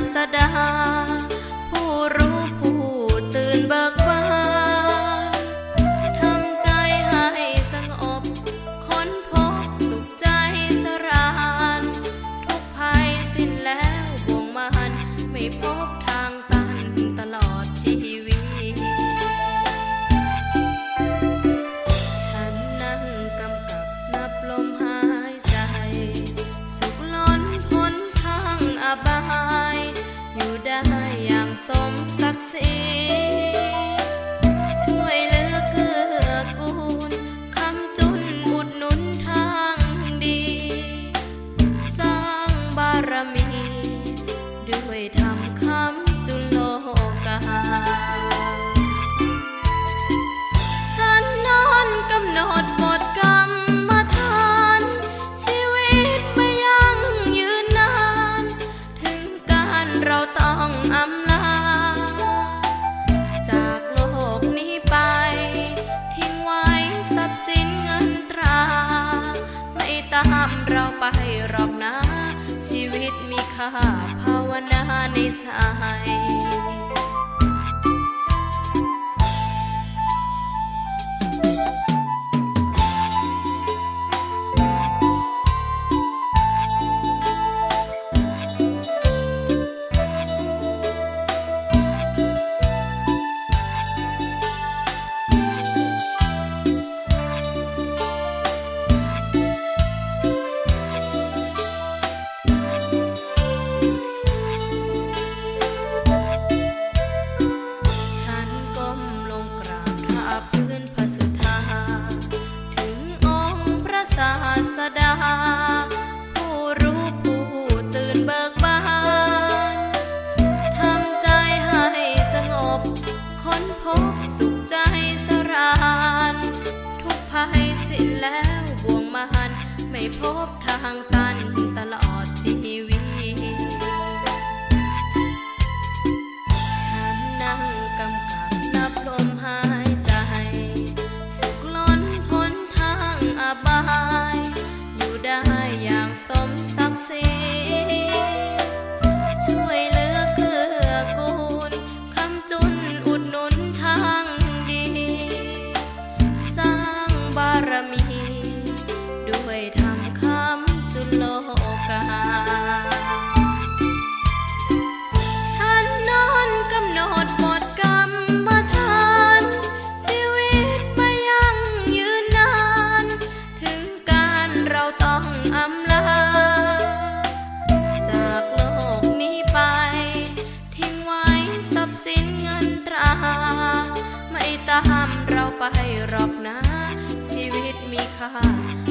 sadar ภาวนาในใจ ใจสรานทุกภัยสิแล้วบวงมหันไม่พบทางตันตลอด ห้ามเราไปหรอกนะ ชีวิตมีค่า